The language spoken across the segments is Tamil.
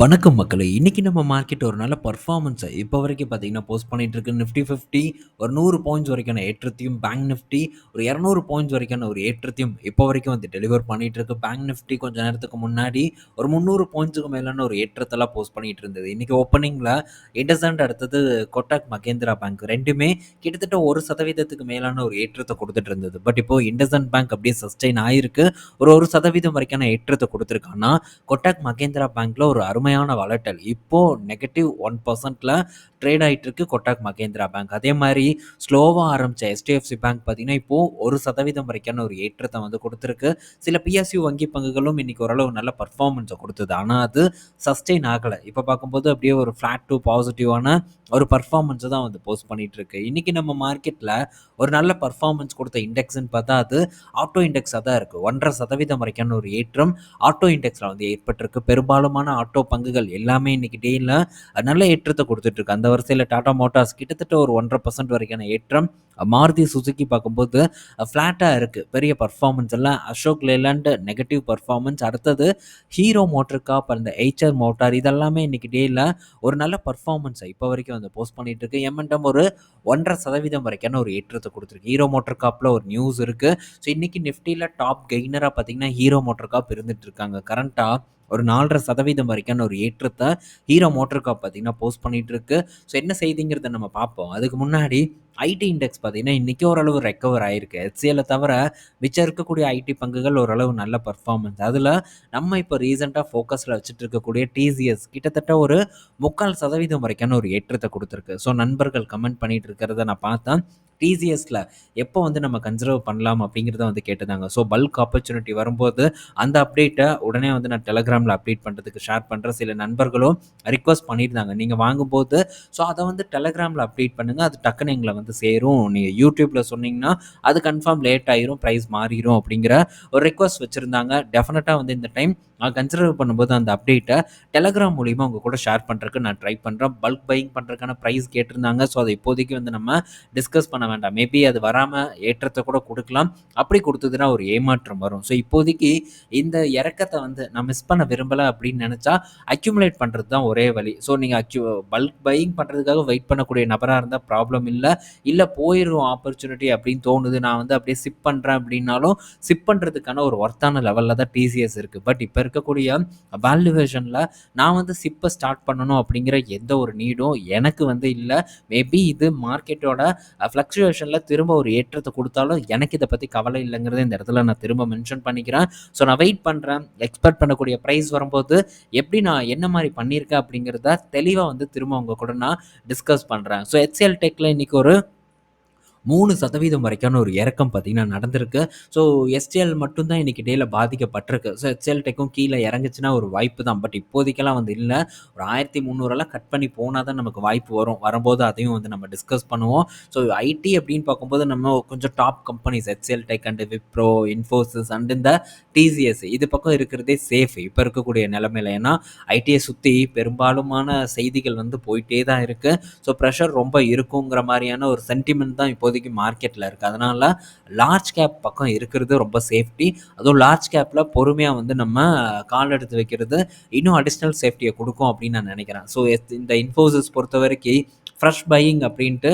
வணக்கம் மக்களை இன்னைக்கு நம்ம மார்க்கெட் ஒரு நல்ல பர்ஃபார்மன்ஸை இப்போ வரைக்கும் பார்த்தீங்கன்னா, போஸ்ட் பண்ணிகிட்டு இருக்கு. நிஃப்டி 50 ஒரு நூறு பாயிண்ட்ஸ் வரைக்கான ஏற்றத்தையும், பேங்க் நிஃப்டி ஒரு 200 பாயிண்ட்ஸ் வரைக்கான ஒரு ஏற்றத்தையும் இப்போ வரைக்கும் வந்து டெலிவர் பண்ணிகிட்டு இருக்கு. பேங்க் நிஃப்டி கொஞ்ச நேரத்துக்கு முன்னாடி ஒரு 300 பாயிண்ட்ஸுக்கு மேலான ஒரு ஏற்றத்தெல்லாம் போஸ்ட் பண்ணிட்டு இருந்தது. இன்னைக்கு ஓப்பனிங்கில் இண்டசண்ட் அடுத்தது கொட்டாக் மகேந்திரா பேங்க் ரெண்டுமே கிட்டத்தட்ட ஒரு சதவீதத்துக்கு மேலான ஒரு ஏற்றத்தை கொடுத்துட்டு இருந்தது. பட் இப்போ இண்டசண்ட் பேங்க் அப்படியே சஸ்டெயின் ஆயிருக்கு. ஒரு ஒரு சதவீதம் வரைக்கான ஏற்றத்தை கொடுத்துருக்காங்கன்னா கொட்டாக் மகேந்திரா பேங்க்ல ஒரு அருமை கடுமையான வளட்டல். இப்போது நெகட்டிவ் ஒன் பர்சன்ட்டில் ட்ரேட் ஆயிட்டு இருக்கு கொட்டாக் மகேந்திரா பேங்க். அதே மாதிரி ஸ்லோவாக ஆரம்பிச்ச எஸ்டிஎஃப்சி பேங்க் பார்த்தீங்கன்னா, இப்போ ஒரு சதவீதம் வரைக்கான ஒரு ஏற்றத்தை வந்து கொடுத்துருக்கு சில பிஎஸ்யூ வங்கி பங்குகளும் இன்னைக்கு ஓரளவு நல்ல பர்ஃபார்மன்ஸை கொடுத்தது ஆனால் அது சஸ்டெயின் ஆகலை இப்போ பார்க்கும்போது அப்படியே ஒரு ஃப்ளாட் டூ பாசிட்டிவான ஒரு பெர்ஃபார்மன்ஸ தான் வந்து போஸ்ட் பண்ணிட்டு இருக்கு. இன்னைக்கு நம்ம மார்க்கெட்ல ஒரு நல்ல பர்ஃபார்மன்ஸ் கொடுத்த இண்டெக்ஸ்ன்னு பார்த்தா, அது ஆட்டோ இண்டெக்ஸா தான் இருக்கு. 1.5% வரைக்கான ஒரு ஏற்றம் ஆட்டோ இண்டெக்ஸ்ல வந்து ஏற்பட்டிருக்கு. பெரும்பாலுமான ஆட்டோ பங்குகள் எல்லாமே இன்னைக்கு டேல நல்ல ஏற்றத்தை கொடுத்துட்ருக்கு அந்த வரிசையில் டாடா மோட்டார்ஸ் கிட்டத்தட்ட ஒரு 1.5% வரைக்கான ஏற்றம். மாருதி சுசுக்கி பார்க்கும்போது ஃப்ளாட்டாக இருக்குது பெரிய பர்ஃபார்மன்ஸ் எல்லாம் அசோக் லேலண்ட் நெகட்டிவ் பர்ஃபார்மன்ஸ் அடுத்தது ஹீரோ மோட்டர் காப் அந்த எய்ச்சர் மோட்டார் இதெல்லாமே இன்றைக்கி டேயில் ஒரு நல்ல பர்ஃபார்மன்ஸை இப்போ வரைக்கும் வந்து போஸ்ட் பண்ணிகிட்டு இருக்கு. எம்என்டம் ஒரு 1.5% வரைக்கான ஒரு ஏற்றத்தை கொடுத்துருக்கு ஹீரோ மோட்டர் காப்பில் ஒரு நியூஸ் இருக்குது ஸோ இன்றைக்கி நிஃப்டியில் டாப் கெய்னராக பார்த்தீங்கன்னா, ஹீரோ மோட்டர் காப் இருந்துகிட்டு இருக்காங்க. கரண்ட்டாக ஒரு 4.5% வரைக்கான ஒரு ஏற்றத்தை ஹீரோ மோட்டர் காப் பார்த்தீங்கன்னா, போஸ்ட் பண்ணிகிட்டு இருக்கு. ஸோ என்ன செய்திங்கிறத நம்ம பார்ப்போம். அதுக்கு முன்னாடி ஐடி இண்டெக்ஸ் பார்த்தீங்கன்னா, இன்றைக்கி ஓரளவு ரெக்கவர் ஆகிருக்கு HCLஅ தவிர மிச்சம் இருக்கக்கூடிய ஐடி பங்குகள் ஓரளவு நல்ல பர்ஃபார்மன்ஸ் அதில் நம்ம இப்போ ரீசெண்டாக ஃபோக்கஸில் வச்சுட்டு இருக்கக்கூடிய டிசிஎஸ் கிட்டத்தட்ட ஒரு 3/4% வரைக்கான ஒரு ஏற்றத்தை கொடுத்துருக்கு ஸோ நண்பர்கள் கமெண்ட் பண்ணிகிட்டு இருக்கிறத நான் பார்த்தேன். டிசிஎஸ்ல எப்போ வந்து நம்ம கன்சர்வ் பண்ணலாம் அப்படிங்கிறத வந்து கேட்டிருந்தாங்க. ஸோ பல்க் ஆப்பர்ச்சுனிட்டி வரும்போது அந்த அப்டேட்டை உடனே வந்து நான் டெலகிராம்ல அப்டேட் பண்ணுறதுக்கு ஷேர் பண்ணுற சில நண்பர்களும் ரிக்வஸ்ட் பண்ணியிருந்தாங்க. நீங்கள் வாங்கும்போது ஸோ அதை வந்து டெலகிராமில் அப்டேட் பண்ணுங்கள் அது டக்குனு எங்களை வந்து சேரும். நீங்கள் யூடியூப்பில் சொன்னீங்கன்னா, அது கன்ஃபார்ம் லேட் ஆயிரும். ப்ரைஸ் மாறிடும் அப்படிங்கிற ஒரு ரிக்வெஸ்ட் வச்சுருந்தாங்க டெஃபினட்டாக வந்து இந்த டைம் நான் கன்சிடர் பண்ணும்போது அந்த அப்டேட்டை டெலகிராம் மூலிமா உங்கள் கூட ஷேர் பண்ணுறதுக்கு நான் ட்ரை பண்ணுறேன் பல்க் பையிங் பண்ணுறதுக்கான ப்ரைஸ் கேட்டிருந்தாங்க. ஸோ அதை இப்போதைக்கு வந்து நம்ம டிஸ்கஸ் பண்ண வேண்டாம். மேபி அது வராம ஏற்றத்தை கூட கொடுக்கலாம் அப்படி கொடுத்ததுன்னா ஒரு ஏமாற்றம் வரும். ஸோ இப்போதைக்கு இந்த இறக்கத்தை வந்து நான் மிஸ் பண்ண விரும்பலை அப்படின்னு நினச்சா அக்யூமுலேட் பண்ணுறது தான் ஒரே வழி. ஸோ நீங்கள் அக்யூ பல்க் பையிங் பண்ணுறதுக்காக வெயிட் பண்ணக்கூடிய நபராக இருந்தால் ப்ராப்ளம் இல்லை இல்லை போயிடும் ஆப்பர்ச்சுனிட்டி அப்படின்னு தோணுது. நான் வந்து அப்படியே சிப் பண்ணுறேன் அப்படின்னாலும், சிப் பண்ணுறதுக்கான ஒரு ஒர்த்தான லெவலில் தான் டிசிஎஸ் இருக்குது பட் இப்போ இருக்கக்கூடிய வேல்யூவேஷனில் நான் வந்து சிப்பை ஸ்டார்ட் பண்ணணும் அப்படிங்கிற எந்த ஒரு நீடும் எனக்கு வந்து இல்லை மேபி இது மார்க்கெட்டோட சுச்சுவேஷனில் திரும்ப ஒரு ஏற்றத்தை கொடுத்தாலும் எனக்கு இதை பற்றி கவலை இல்லைங்கிறத இந்த இடத்துல நான் திரும்ப மென்ஷன் பண்ணிக்கிறேன். ஸோ நான் வெயிட் பண்ணுறேன் எக்ஸ்பெக்ட் பண்ணக்கூடிய ப்ரைஸ் வரும்போது எப்படி நான் என்ன மாதிரி பண்ணியிருக்கேன் அப்படிங்கிறத தெளிவாக வந்து திரும்ப உங்கள் கூட நான் டிஸ்கஸ் பண்ணுறேன் ஸோ HCL டெக்கில் இன்னைக்கு ஒரு மூணு சதவீதம் வரைக்கான ஒரு இறக்கம் பார்த்தீங்கன்னா நடந்திருக்கு. ஸோ எஸ்டிஎல் மட்டும்தான் இன்னைக்கு டேல பாதிக்கப்பட்டிருக்கு. ஸோ எஸ்டிஎல் டெக்கும் கீழே இறங்குச்சுன்னா ஒரு வாய்ப்பு தான். பட் இப்போதைக்கெல்லாம் வந்து இல்லை ஒரு 1300 கட் பண்ணி போனால் தான் நமக்கு வாய்ப்பு வரும். வரும்போது அதையும் வந்து நம்ம டிஸ்கஸ் பண்ணுவோம். ஸோ ஐடி அப்படின்னு பார்க்கும்போது நம்ம கொஞ்சம் top companies HCL tech and Wipro, Infosys and இந்த டிசிஎஸ் இது பக்கம் இருக்கிறதே சேஃப். இப்போ இருக்கக்கூடிய நிலமையில ஏன்னா ஐடியை சுற்றி பெரும்பாலுமான செய்திகள் வந்து போயிட்டே தான் இருக்குது ஸோ ப்ரெஷர் ரொம்ப இருக்குங்கிற மாதிரியான ஒரு சென்டிமெண்ட் தான் இப்போ இப்போதைக்கு மார்க்கெட்டில் இருக்குது அதனால் லார்ஜ் கேப் பக்கம் இருக்கிறது ரொம்ப சேஃப்டி. அதுவும் லார்ஜ் கேப்பில் பொறுமையாக வந்து நம்ம கால் எடுத்து வைக்கிறது இன்னும் அடிஷ்னல் சேஃப்டியை கொடுக்கும் அப்படின்னு நான் நினைக்கிறேன் ஸோ இந்த இன்ஃபோசிஸ் பொறுத்த வரைக்கும் ஃப்ரெஷ் பையிங் அப்படின்ட்டு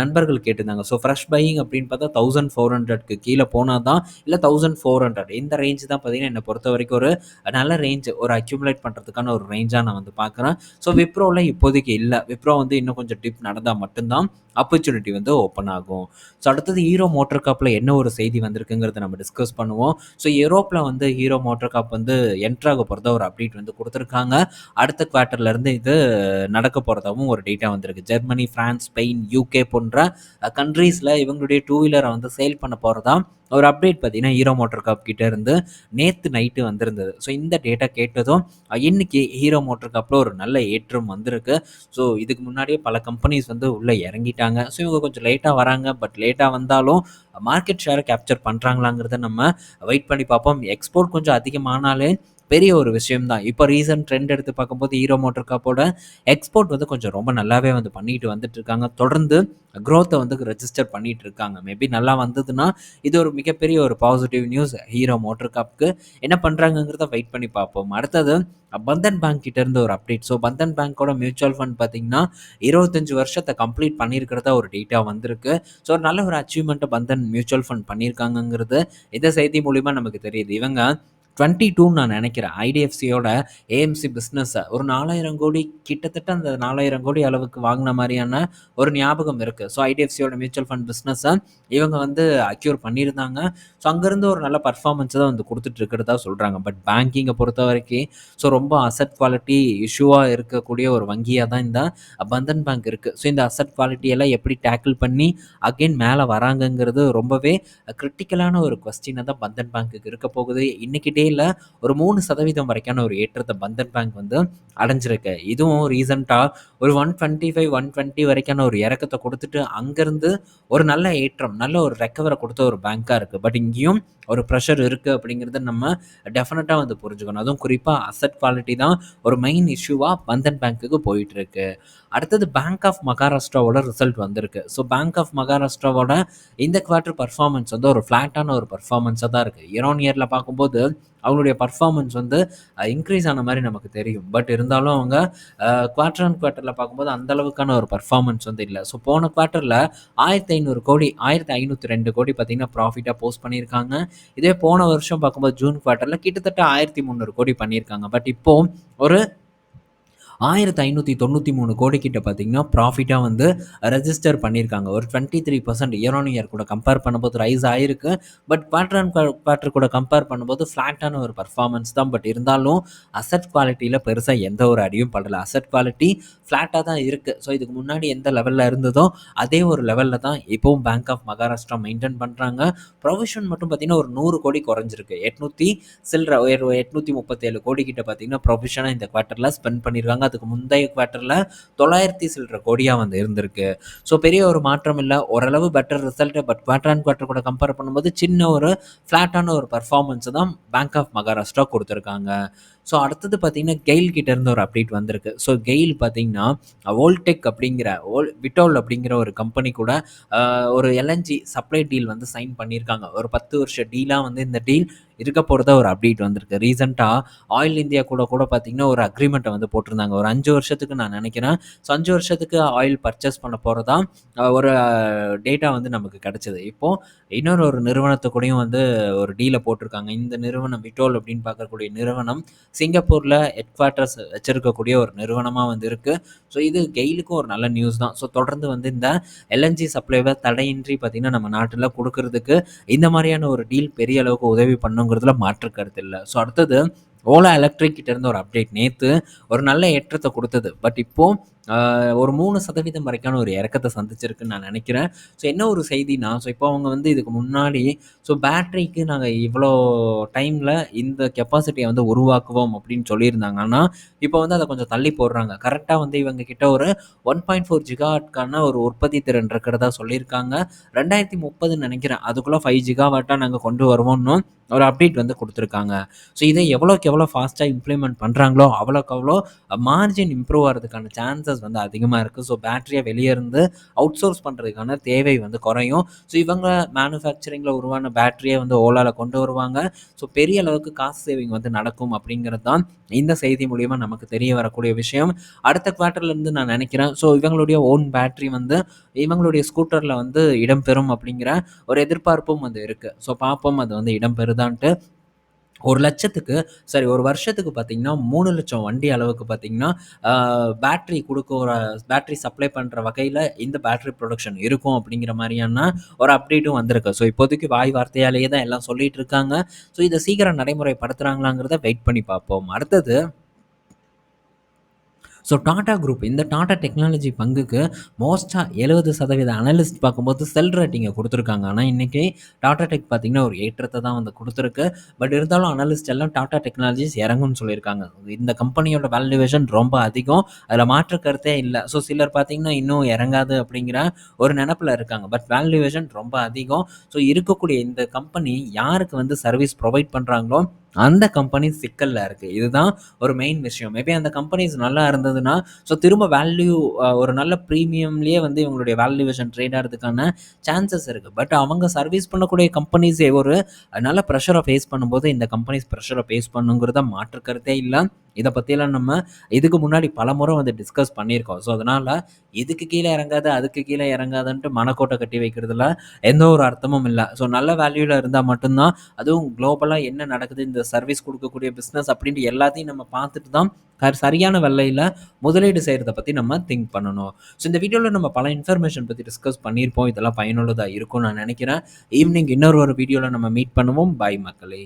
நண்பர்கள் கேட்டிருந்தாங்க. ஸோ ஃப்ரெஷ் பையிங் அப்படின்னு பார்த்தா 1400க்கு கீழ போனா தான் இல்லை தௌசண்ட் ஃபோர் ஹண்ட்ரட் இந்த ரேஞ்சு தான் பார்த்தீங்கன்னா, என்னை பொறுத்த வரைக்கும் ஒரு நல்ல ரேஞ்ச். ஒரு அக்யூமுலேட் பண்ணுறதுக்கான ஒரு ரேஞ்சாக நான் வந்து பார்க்குறேன். ஸோ விப்ரோவில் இப்போதைக்கு இல்லை விப்ரோ வந்து இன்னும் கொஞ்சம் டிப் நடந்தால் மட்டும்தான் ஆப்பர்ச்சுனிட்டி வந்து ஓப்பன் ஆகும். ஸோ அடுத்தது ஹீரோ மோட்டர் காப்பில் என்ன ஒரு செய்தி வந்திருக்குங்கிறத நம்ம டிஸ்கஸ் பண்ணுவோம். ஸோ யூரோப்பில் வந்து ஹீரோ மோட்டர் காப் வந்து என்ட்ராக போகிறத ஒரு அப்டேட் வந்து கொடுத்துருக்காங்க அடுத்த குவார்ட்டர்லேருந்து இது நடக்க போகிறதாவும் ஒரு டேட்டா வந்திருக்கு. German Germany France, Spain, UK போன்ற கண்ட்ரீஸில் இவங்களுடைய டூ வீலரை வந்து சேல் பண்ண போகிறதா ஒரு அப்டேட் பார்த்தீங்கன்னா, ஹீரோ மோட்டர் கார்ப் கிட்ட இருந்து நைட்டு வந்திருந்தது. ஸோ இந்த டேட்டா கேட்டதும் இன்னைக்கு ஹீரோ மோட்டர் கப்பில் ஒரு நல்ல ஏற்றம் வந்திருக்கு. ஸோ இதுக்கு முன்னாடியே பல கம்பெனிஸ் வந்து உள்ளே இறங்கிட்டாங்க. ஸோ இவங்க கொஞ்சம் லேட்டாக வராங்க. பட் லேட்டாக வந்தாலும் மார்க்கெட் ஷேரை கேப்சர் பண்ணுறாங்களாங்கிறத நம்ம வெயிட் பண்ணி பார்ப்போம். எக்ஸ்போர்ட் கொஞ்சம் அதிகமானாலே பெரிய ஒரு விஷயம் தான் இப்போ ரீசன்ட் ட்ரெண்ட் எடுத்து பார்க்கும்போது ஹீரோ மோட்டர் காப்போட எக்ஸ்போர்ட் வந்து கொஞ்சம் ரொம்ப நல்லாவே வந்து பண்ணிட்டு வந்துட்டு இருக்காங்க தொடர்ந்து க்ரோத்தை வந்து ரெஜிஸ்டர் பண்ணிட்டு இருக்காங்க மேபி நல்லா வந்ததுன்னா இது ஒரு மிகப்பெரிய ஒரு பாசிட்டிவ் நியூஸ் ஹீரோ மோட்டர் காப்க்கு என்ன பண்ணுறாங்கங்கிறத வெயிட் பண்ணி பார்ப்போம். அடுத்தது பந்தன் பேங்க் கிட்ட இருந்து ஒரு அப்டேட் ஸோ பந்தன் பேங்க்கோட மியூச்சுவல் ஃபண்ட் பார்த்தீங்கன்னா இருபத்தஞ்சு வருஷத்தை கம்ப்ளீட் பண்ணியிருக்கிறதா ஒரு டேட்டா வந்திருக்கு. ஸோ நல்ல ஒரு அச்சீவ்மெண்ட்டை பந்தன் மியூச்சுவல் ஃபண்ட் பண்ணியிருக்காங்கங்கிறது இந்த செய்தி மூலிமா நமக்கு தெரியுது? இவங்க டுவெண்ட்டி டூன்னு நான் நினைக்கிறேன். ஐடிஎஃப்சியோட ஏஎம்சி பிஸ்னஸை ஒரு நாலாயிரம் கோடி கிட்டத்தட்ட அந்த நாலாயிரம் கோடி அளவுக்கு வாங்கின மாதிரியான ஒரு ஞாபகம் இருக்குது ஸோ ஐடிஎஃப்சியோட மியூச்சுவல் ஃபண்ட் பிஸ்னஸை இவங்க வந்து அக்யூர் பண்ணியிருந்தாங்க. ஸோ அங்கேருந்து ஒரு நல்ல பர்ஃபார்மன்ஸ் தான் வந்து கொடுத்துட்டு இருக்கிறதா சொல்கிறாங்க பட் பேங்கிங்கை பொறுத்த வரைக்கும் ஸோ ரொம்ப அசட் குவாலிட்டி இஷ்யூவாக இருக்கக்கூடிய ஒரு வங்கியாக தான் இந்த பந்தன் பேங்க் இருக்குது ஸோ இந்த அசட் குவாலிட்டியெல்லாம் எப்படி டேக்கிள் பண்ணி அகெயின் மேலே வராங்கங்கிறது ரொம்பவே கிரிட்டிக்கலான ஒரு கொஸ்டினை தான் பந்தன் பேங்க்குக்கு இருக்க போகுது. இன்றைக்கிட்டே டேயில் ஒரு மூணு சதவீதம் வரைக்கான ஒரு ஏற்றத்தை பந்தன் பேங்க் வந்து அடைஞ்சிருக்கு. இதுவும் ரீசண்டாக ஒரு one twenty five one twenty வரைக்கான ஒரு இறக்கத்தை கொடுத்துட்டு அங்கேருந்து ஒரு நல்ல ஏற்றம் நல்ல ஒரு ரெக்கவரை கொடுத்த ஒரு பேங்க்காக இருக்குது பட் இங்கேயும் ஒரு ப்ரெஷர் இருக்குது அப்படிங்கிறத நம்ம டெஃபினட்டாக வந்து புரிஞ்சுக்கணும். அதுவும் குறிப்பாக அசட் குவாலிட்டி தான் ஒரு மெயின் இஷ்யூவாக பந்தன் பேங்க்குக்கு போயிட்டுருக்கு. அடுத்தது பேங்க் ஆஃப் மகாராஷ்டிராவோட ரிசல்ட் வந்திருக்கு. ஸோ பேங்க் ஆஃப் மகாராஷ்டிராவோட இந்த குவார்ட்டர் பர்ஃபார்மன்ஸ் வந்து ஒரு ஃப்ளாட்டான ஒரு பர்ஃபார்மன்ஸாக தான் இருக்குது இயர் ஆன் இயரில் பார்க்கும்போது அவங்களுடைய பர்ஃபார்மன்ஸ் வந்து இன்க்ரீஸ் ஆன மாதிரி நமக்கு தெரியும். பட் இருந்தாலும் அவங்க குவார்டர் அண்ட் குவார்ட்டரில் பார்க்கும்போது அந்த அளவுக்கான ஒரு பர்ஃபார்மன்ஸ் வந்து இல்லை. ஸோ போன குவார்ட்டரில் ஆயிரத்தி ஐநூறு கோடி ஆயிரத்தி ஐநூற்றி ரெண்டு கோடி பார்த்தீங்கன்னா ப்ராஃபிட்டாக போஸ்ட் பண்ணியிருக்காங்க. இதே போன வருஷம் பார்க்கும்போது ஜூன் குவார்ட்டரில் கிட்டத்தட்ட ஆயிரத்தி முந்நூறு கோடி பண்ணியிருக்காங்க. பட் இப்போ ஒரு ஆயிரத்தி ஐநூற்றி தொண்ணூற்றி மூணு கோடிக்கிட்ட பார்த்தீங்கன்னா ப்ராஃபிட்டாக வந்து ரெஜிஸ்டர் பண்ணியிருக்காங்க ஒரு twenty three percent year on year கூட கம்பேர் பண்ணும்போது ரைஸ் ஆயிருக்கு. பட் குவார்டர் அண்ட் குவார்டர் கூட கம்பேர் பண்ணும்போது ஃப்ளாட்டான ஒரு பர்ஃபார்மன்ஸ் தான். பட் இருந்தாலும் அசட் குவாலிட்டியில் பெருசாக எந்த ஒரு அடியும் படலை. அசட் குவாலிட்டி ஃப்ளாட்டாக தான் இருக்குது ஸோ இதுக்கு முன்னாடி எந்த லெவலில் இருந்ததோ அதே ஒரு லெவலில் தான் இப்போவும் பேங்க் ஆஃப் மகாராஷ்டிரா மெயின்டைன் பண்ணுறாங்க ப்ரொவிஷன் மட்டும் பார்த்தீங்கன்னா ஒரு நூறு கோடி குறைஞ்சிருக்கு. எட்நூற்றி சில்லற எட்நூற்றி முப்பத்தேழு கோடி கிட்ட பார்த்தீங்கன்னா ப்ரொவிஷனாக இந்த குவார்ட்டரில் ஸ்பெண்ட் பண்ணியிருக்காங்க அதுக்கு முந்தைய குவார்ட்டரில் தொள்ளாயிரத்தி சில்லற கோடியாக வந்து இருந்திருக்கு. ஸோ பெரிய ஒரு மாற்றம் இல்லை. ஓரளவு better result but quarter and quarter கூட கம்பேர் பண்ணும்போது சின்ன ஒரு ஃப்ளாட்டான ஒரு பர்ஃபார்மன்ஸ் தான் பேங்க் ஆஃப் மகாராஷ்டிரா கொடுத்துருக்காங்க. ஸோ அடுத்தது பார்த்தீங்கன்னா கெயில் கிட்ட இருந்து ஒரு அப்டேட் வந்திருக்கு. ஸோ கெயில் பார்த்தீங்கன்னா வோல்டெக் அப்படிங்கிற ஓல் விட்டோல் அப்படிங்கிற ஒரு கம்பெனி கூட ஒரு எல்என்ஜி சப்ளை டீல் வந்து சைன் பண்ணியிருக்காங்க. ஒரு பத்து வருஷ டீலாக வந்து இந்த டீல் இருக்க போகிறதா ஒரு அப்டேட் வந்திருக்கு. ரீசெண்டாக ஆயில் இந்தியா கூட கூட பார்த்தீங்கன்னா ஒரு அக்ரிமெண்ட்டை வந்து போட்டிருந்தாங்க. ஒரு அஞ்சு வருஷத்துக்கு நான் நினைக்கிறேன். ஸோ அஞ்சு வருஷத்துக்கு ஆயில் பர்ச்சேஸ் பண்ண போகிறதா ஒரு டேட்டா வந்து நமக்கு கிடச்சிது. இப்போது இன்னொரு ஒரு நிறுவனத்து கூடயும் வந்து ஒரு டீலை போட்டிருக்காங்க. இந்த நிறுவனம் விட்டோல் அப்படின்னு பார்க்கக்கூடிய நிறுவனம் சிங்கப்பூரில் ஹெட் குவார்ட்டர்ஸ் வச்சுருக்கக்கூடிய ஒரு நிறுவனமாக வந்து இருக்குது ஸோ இது கெயிலுக்கும் ஒரு நல்ல நியூஸ் தான். ஸோ தொடர்ந்து வந்து இந்த எல்என்ஜி சப்ளைவை தடையின்றி பார்த்திங்கன்னா நம்ம நாட்டில் கொடுக்கறதுக்கு இந்த மாதிரியான ஒரு டீல் பெரிய அளவுக்கு உதவி பண்ணுங்கிறதுல மாற்று கருத்து இல்லை. ஸோ அடுத்தது ஓலா எலக்ட்ரிக் கிட்டேருந்து ஒரு அப்டேட் நேற்று ஒரு நல்ல ஏற்றத்தை கொடுத்தது. பட் இப்போது ஒரு மூணு சதவீதம் வரைக்கான ஒரு இறக்கத்தை சந்திச்சிருக்குன்னு நான் நினைக்கிறேன். ஸோ என்ன ஒரு செய்தினா ஸோ இப்போ அவங்க வந்து இதுக்கு முன்னாடி ஸோ பேட்ரிக்கு நாங்கள் இவ்வளோ டைமில் இந்த கெப்பாசிட்டியை வந்து உருவாக்குவோம் அப்படின்னு சொல்லியிருந்தாங்க ஆனால் இப்போ வந்து அதை கொஞ்சம் தள்ளி போடுறாங்க. கரெக்டாக வந்து இவங்க கிட்ட ஒரு ஒன் பாயிண்ட் ஃபோர் ஜிகாட்கான ஒரு உற்பத்தி திறன் இருக்கிறதா சொல்லியிருக்காங்க. ரெண்டாயிரத்தி முப்பதுன்னு நினைக்கிறேன். அதுக்குள்ளே ஃபைவ் ஜிகாவாட்டாக நாங்கள் கொண்டு வருவோம்னு ஒரு அப்டேட் வந்து கொடுத்துருக்காங்க. ஸோ இதை எவ்வளோக்கு எவ்வளோ ஃபாஸ்ட்டாக இம்ப்ளிமெண்ட் பண்ணுறாங்களோ அவ்வளோக்கு அவ்வளோ மார்ஜின் இம்ப்ரூவ் ஆகிறதுக்கான சான்ஸ் சான்சஸ் வந்து அதிகமாக இருக்குது ஸோ பேட்டரியை வெளியே இருந்து அவுட் சோர்ஸ் பண்ணுறதுக்கான தேவை வந்து குறையும். ஸோ இவங்க மேனுஃபேக்சரிங்கில் உருவான பேட்டரியை வந்து ஓலாவில் கொண்டு வருவாங்க. ஸோ பெரிய அளவுக்கு காஸ்ட் சேவிங் வந்து நடக்கும் அப்படிங்கிறது தான் இந்த செய்தி மூலிமா நமக்கு தெரிய வரக்கூடிய விஷயம். அடுத்த குவார்ட்டர்லேருந்து நான் நினைக்கிறேன். ஸோ இவங்களுடைய ஓன் பேட்ரி வந்து இவங்களுடைய ஸ்கூட்டரில் வந்து இடம்பெறும் அப்படிங்கிற ஒரு எதிர்பார்ப்பும் வந்து இருக்குது ஸோ பார்ப்போம் அது வந்து இடம்பெறுதான்ட்டு ஒரு லட்சத்துக்கு சரி ஒரு வருஷத்துக்கு பார்த்தீங்கன்னா மூணு லட்சம் வண்டி அளவுக்கு பார்த்தீங்கன்னா பேட்ரி கொடுக்குற பேட்ரி சப்ளை பண்ணுற வகையில் இந்த பேட்ரி ப்ரொடக்ஷன் இருக்கும் அப்படிங்கிற மாதிரியான ஒரு அப்டேட்டும் வந்திருக்கு. ஸோ இப்போதைக்கு வாய் வார்த்தையாலேயே தான் எல்லாம் சொல்லிகிட்டு இருக்காங்க. ஸோ இதை சீக்கிரம் நடைமுறைப்படுத்துகிறாங்களாங்கிறத வெயிட் பண்ணி பார்ப்போம். அடுத்தது ஸோ டாடா குரூப் இந்த டாடா டெக்னாலஜி பங்குக்கு மோஸ்ட்டாக எழுபது சதவீத அனலிஸ்ட் பார்க்கும்போது செல் ரேட்டிங்கை கொடுத்துருக்காங்க. ஆனால் இன்றைக்கி டாடா டெக் பார்த்திங்கன்னா ஒரு ஏற்றத்தை தான் வந்து கொடுத்துருக்கு. பட் இருந்தாலும் அனலிஸ்ட் எல்லாம் டாடா டெக்னாலஜிஸ் இறங்கும்னு சொல்லியிருக்காங்க. இந்த கம்பெனியோட வேல்யூவேஷன் ரொம்ப அதிகம். அதில் மாற்று கருத்தே இல்லை. ஸோ சிலர் பார்த்திங்கன்னா இன்னும் இறங்காது அப்படிங்கிற ஒரு நினப்பில் இருக்காங்க. பட் வேல்யூவேஷன் ரொம்ப அதிகம். ஸோ இருக்கக்கூடிய இந்த கம்பெனி யாருக்கு வந்து சர்வீஸ் ப்ரொவைட் பண்ணுறாங்களோ அந்த கம்பெனி சிக்கலில் இருக்குது இதுதான் ஒரு மெயின் விஷயம். மேபி அந்த கம்பெனிஸ் நல்லா இருந்ததுன்னா ஸோ திரும்ப வேல்யூ ஒரு நல்ல ப்ரீமியம்லேயே வந்து இவங்களுடைய வேல்யூவேஷன் ட்ரேட் ஆகிறதுக்கான சான்சஸ் இருக்குது பட் அவங்க சர்வீஸ் பண்ணக்கூடிய கம்பெனிஸே ஒரு நல்ல ப்ரெஷரை ஃபேஸ் பண்ணும்போது இந்த கம்பெனிஸ் ப்ரெஷரை ஃபேஸ் பண்ணுங்கிறத மாற்றுக்கிறதே இல்லை. இதை பற்றியெல்லாம் நம்ம இதுக்கு முன்னாடி பல முறை வந்து டிஸ்கஸ் பண்ணியிருக்கோம். ஸோ அதனால் இதுக்கு கீழே இறங்காது அதுக்கு கீழே இறங்காதுன்ட்டு மனக்கோட்டை கட்டி வைக்கிறதுல எந்த ஒரு அர்த்தமும் இல்லை. ஸோ நல்ல வேல்யூவில் இருந்தால் மட்டும்தான் அதுவும் குளோபலாக என்ன நடக்குது இந்த சர்வீஸ் கொடுக்கக்கூடிய பிஸ்னஸ் அப்படின்ட்டு எல்லாத்தையும் நம்ம பார்த்துட்டு தான் சரியான வெள்ளையில் முதலீடு செய்கிறத பற்றி நம்ம திங்க் பண்ணணும். ஸோ இந்த வீடியோவில் நம்ம பல இன்ஃபர்மேஷன் பற்றி டிஸ்கஸ் பண்ணியிருப்போம். இதெல்லாம் பயனுள்ளதாக இருக்கும் நான் நினைக்கிறேன். ஈவினிங் இன்னொரு ஒரு வீடியோவில் நம்ம மீட் பண்ணுவோம். பாய் மக்களே.